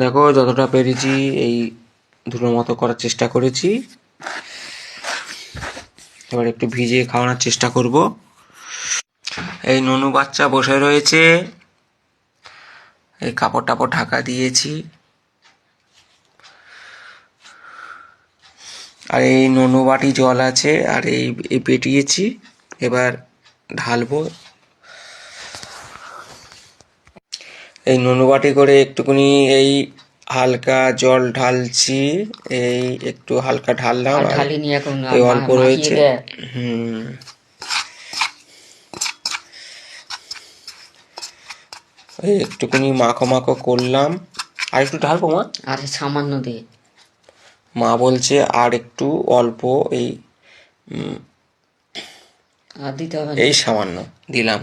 দেখো, যতটা পেরেছি এই দুটো মতো করার চেষ্টা করেছি। এবার একটু ভিজিয়ে খাওয়ানোর চেষ্টা করব। এই ননু বাচ্চা বসে রয়েছে। এই কাপড় টাপড় ঢাকা দিয়েছি। আর এই ননু বাটি জল আছে, আর এই এই পেটিয়েছি। এবার ঢালবো এই ননু বাটি করে একটুখানি এই হালকা জল ঢালছি। এই একটু হালকা ঢাললাম এই অল্প রয়েছে। হুম। এই একটুখানি মাখো মাখো করলাম। আর একটু ঢালবো মা? আর সামান্য দিয়ে মা বলছে আর একটু অল্প এই আর দিতে হবে এই সামান্য দিলাম।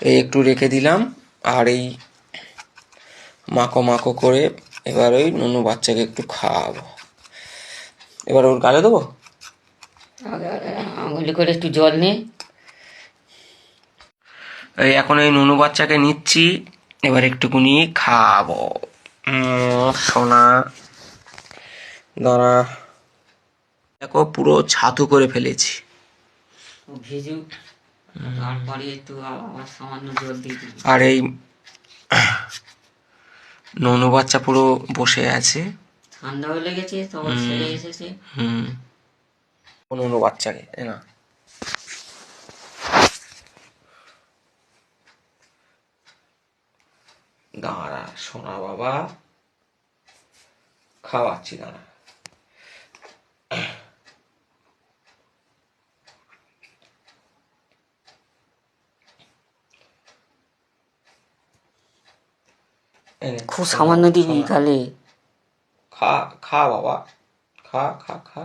এই একটু রেখে দিলাম। আর এই মাখো মাখো করে এবার ওই নুনু বাচ্চাকে একটু খাওয়াবো। এবার ওর গালে দেবো? আঙুলি করে একটু জল নে। এই এখন এই নুনু বাচ্চাকে নিচ্ছি এবার একটুকুনি খাওয়াবো। উম, সোনা দাঁড়া দেখো পুরো ছাতু করে ফেলেছি। ভিজু তারপরে একটু আবার সামান্য জল দিয়ে দিবি। আর এই ননু বাচ্চা পুরো বসে আছে। ঠান্ডা লেগেছে তখন ছেড়ে এসেছে। হুম ননু বাচ্চাকে না। দাঁড়া সোনা বাবা। খাওয়াচ্ছি দাঁড়া। খুব সামান্য দিবি। তাহলে খা খা বাবা খা খা খা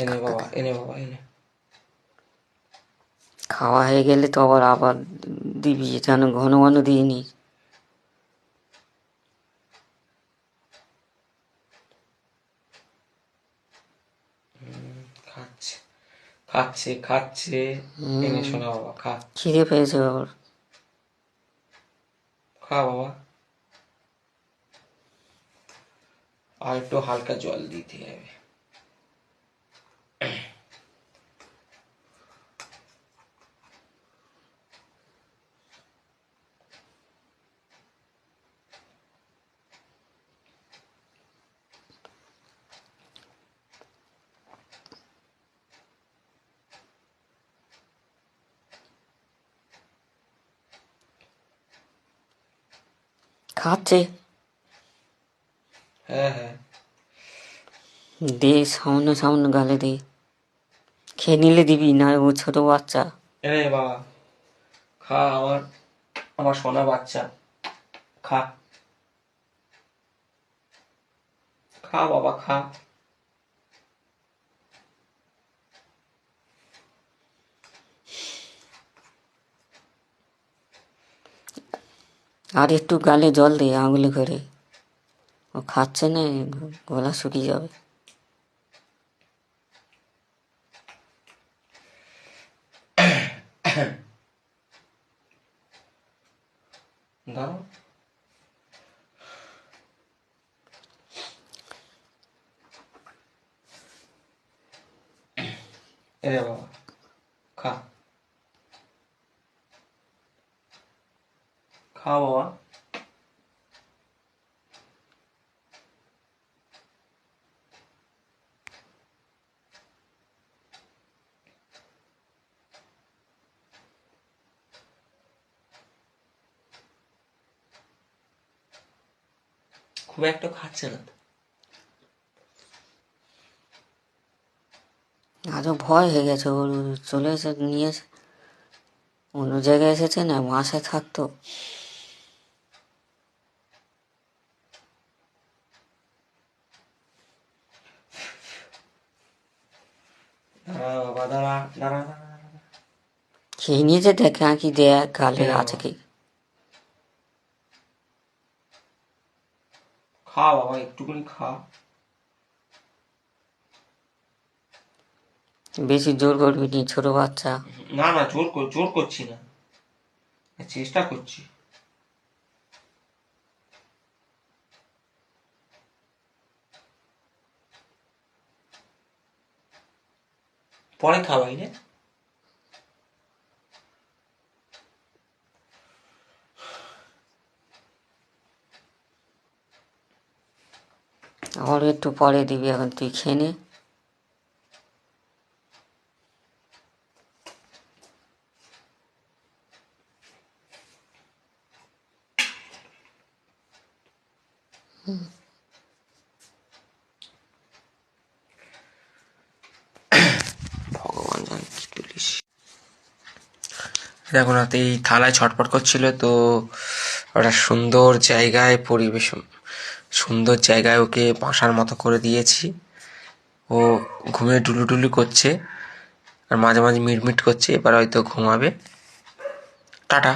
এনে বাবা এনে বাবা এনে খাওয়া হয়ে গেলে তো আবার আবার দিবি যেন ঘন ঘন দিইনি খাচ্ছে খাচ্ছে খাচ্ছে এনে শোনা বাবা খা খিদে পেয়েছে আবার খা বাবা আর একটু হালকা জল দিতে হবে খাচ্ছে। হ্যাঁ হ্যাঁ। দে সামনে সামনে গালে দে। খেয়ে নিলে দিবি না ও ছোট বাচ্চা। এনে বাবা খা আমার আমার সোনা বাচ্চা। খা। খা বাবা খা। আর একটু গালে জল দে আঙুলে করে। ও খাচ্ছে না, গলা শুকিয়ে যাবে। এনে বাবা, খা। খা বাবা খুব একটা খাচ্ছে না তো। ভয় হয়ে গেছে ওর চলে এসে, নিয়ে অন্য জায়গায় এসেছে না মাসে থাকতো বাবা দাঁড়া দাঁড়া। খেয়ে নিয়েছে দেখে আঁকি দেয় গালে। আছে কি খা বাবা একটুখানি খা বেশি জোর করবি নি ছোট বাচ্চা না না জোর জোর করছি না চেষ্টা করছি পরে খাওয়াই রে। ওর একটু পরে দিবি এখন তুই খেয়ে নে। ভগবান দেখো না তো এই থালায় ছটপট করছিল, তো একটা সুন্দর জায়গায় পরিবেশ, সুন্দর জায়গায় ওকে বাসার মতো করে দিয়েছি। ও ঘুমিয়ে ডুলুডুলু করছে আর মাঝে মাঝে মিটমিট করছে, এবার হয়তো ঘুমাবে। টাটা।